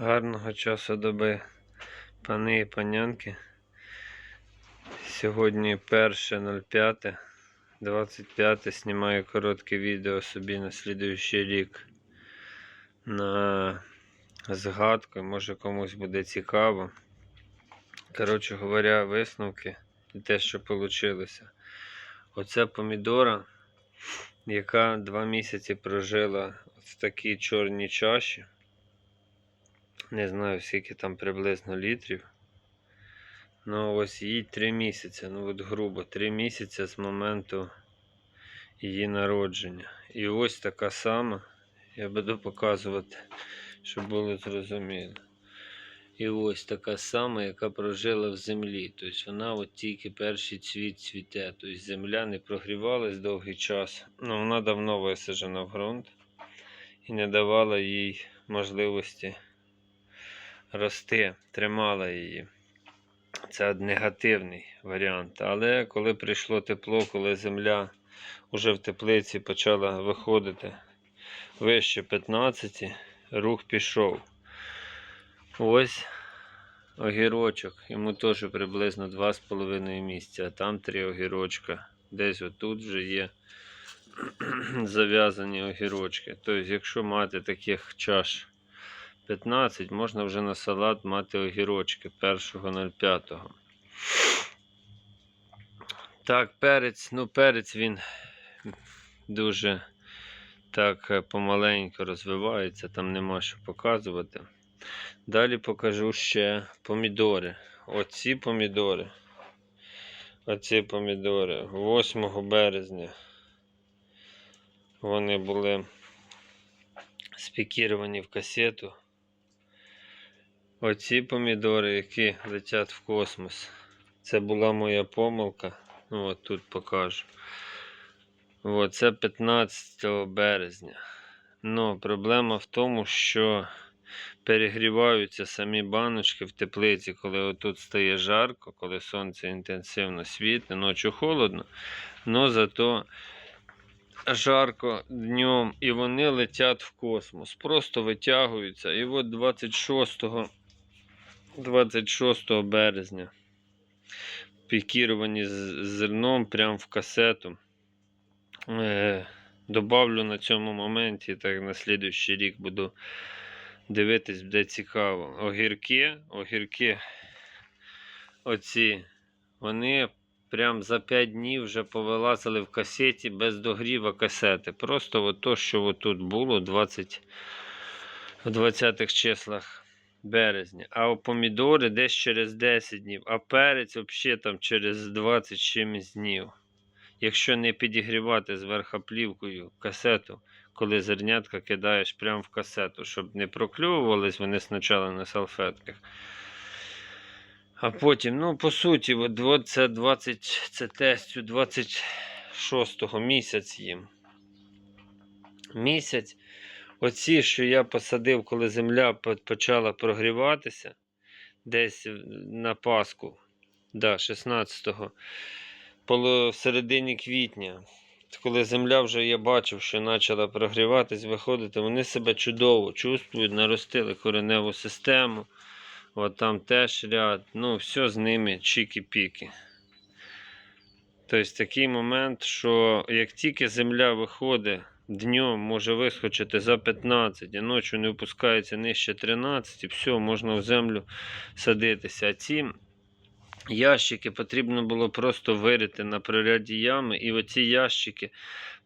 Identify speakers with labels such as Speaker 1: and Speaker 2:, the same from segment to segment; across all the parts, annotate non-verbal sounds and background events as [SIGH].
Speaker 1: Гарного часу доби, пани і панянки. Сьогодні 1.05, 25 знімаю коротке відео собі на слідуючий рік на згадку, може комусь буде цікаво. Коротше говоря, висновки і те, що вийшло. Оце помідора, яка два місяці прожила в такій чорній чаші. Не знаю, скільки там приблизно літрів. Ну, ось їй 3 місяці. Ну, от грубо, 3 місяці з моменту її народження. І ось така сама. Я буду показувати, щоб було зрозуміло. І ось така сама, яка прожила в землі. Тобто вона от тільки перший цвіт цвіте. Тобто земля не прогрівалась довгий час. Ну, вона давно висаджена в ґрунт і не давала їй можливості рости, тримала її. Це негативний варіант. Але коли прийшло тепло, коли земля вже в теплиці почала виходити вище 15, рух пішов. Ось огірочок. Йому теж приблизно 2,5 місця, а там 3 огірочка. Десь отут вже є [CLEARS THROAT] зав'язані огірочки. Тобто, якщо мати таких чаш 15, можна вже на салат мати огірочки 1.05. Так, перець, ну перець він дуже так е, помаленьку розвивається, там нема що показувати. Далі покажу ще помідори. Оці помідори. Оці помідори 8 березня. Вони були спікіровані в касету. Оці помідори, які летять в космос. Це була моя помилка. Ну, от тут покажу. От, це 15 березня. Ну, проблема в тому, що перегріваються самі баночки в теплиці, коли отут стає жарко, коли сонце інтенсивно світить, ночі холодно, але зато жарко днем і вони летять в космос. Просто витягуються. І от 26 26 березня пікіровані з зерном прямо в касету. Е, Добавлю на цьому моменті, так на слідуючий рік буду дивитись, буде цікаво. Огірки, огірки оці, вони прям за 5 днів вже повилазили в касеті без догріва касети. Просто от то, що от тут було 20, в 20-х числах березня. А помідори десь через 10 днів, а перець взагалі там через 20 чимось днів. Якщо не підігрівати зверху плівкою касету, коли зернятка кидаєш прямо в касету, щоб не прокльовувались вони спочатку на салфетках. А потім, ну, по суті, от це 20, це тестю 26 місяць їм. Місяць. Оці, що я посадив, коли земля почала прогріватися, десь на Пасху, да, 16-го, поло- в середині квітня, коли земля вже я бачив, що почала прогріватись, виходити, вони себе чудово чувствують, наростили кореневу систему. От там теж ряд, ну, все з ними чіки-піки. Тобто такий момент, що як тільки земля виходить днем, може вискочити за 15, а ночі не опускається нижче 13, і все, можна в землю садитися. А ці ящики потрібно було просто вирити на приряді ями, і оці ящики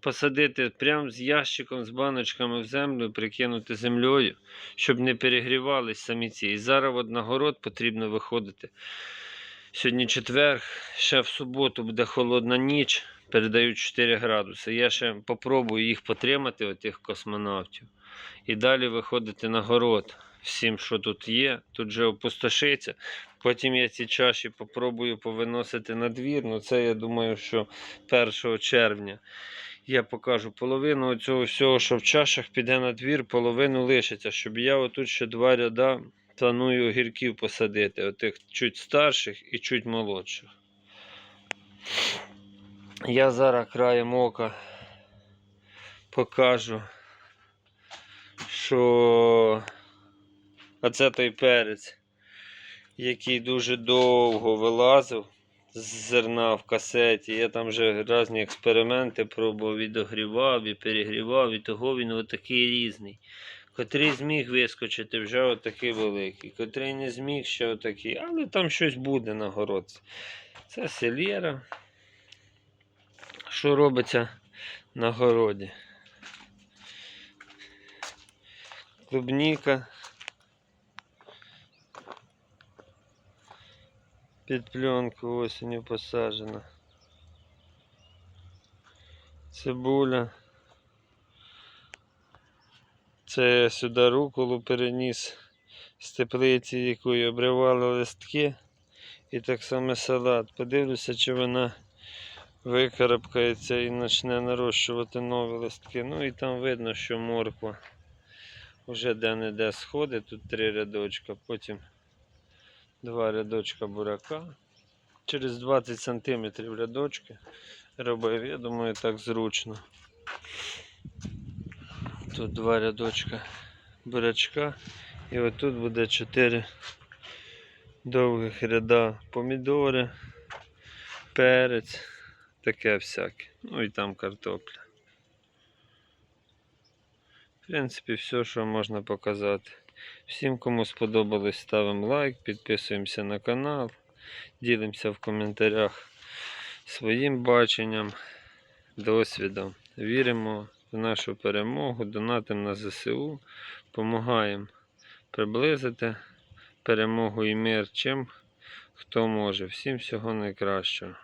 Speaker 1: посадити прямо з ящиком, з баночками в землю, прикинути землею, щоб не перегрівались самі ці. І зараз от на город потрібно виходити. Сьогодні четвер, ще в суботу буде холодна ніч, передають 4 градуси. Я ще попробую їх потримати, отих космонавтів, і далі виходити на город. Всім, що тут є, тут же опустошиться. Потім я ці чаші попробую повиносити на двір. Ну це я думаю, що 1 червня я покажу половину цього всього, що в чашах піде на двір, половину лишиться, щоб я отут ще два ряда планую огірків посадити, отих чуть старших і чуть молодших. Я зараз краєм ока покажу, що А це той перець, який дуже довго вилазив з зерна в касеті. Я там вже різні експерименти пробував і догрівав, і перегрівав, і того він отакий різний. Котрий зміг вискочити, вже отакий великий. Котрий не зміг, ще отакий. Але там щось буде на городці. Це селєра. Що робиться на городі? Клубніка. Під пленку осінню посаджена. Цибуля. Це я сюди руколу переніс з теплиці, якою обривали листки. І так само салат. Подивлюся, чи вона викарабкається і почне нарощувати нові листки. Ну і там видно, що морква вже де-не-де сходить. Тут три рядочка, потім два рядочка бурака. Через 20 см рядочки робив, я думаю, так зручно. Тут два рядочка бурячка. І отут буде 4 довгих ряда помідори, перець, таке всяке. Ну і там картопля. В принципі, все, що можна показати. Всім, кому сподобалось, ставимо лайк, підписуємося на канал, ділимося в коментарях своїм баченням, досвідом. Віримо в нашу перемогу, донатимо на ЗСУ, допомагаємо приблизити перемогу і мир чим хто може. Всім всього найкращого.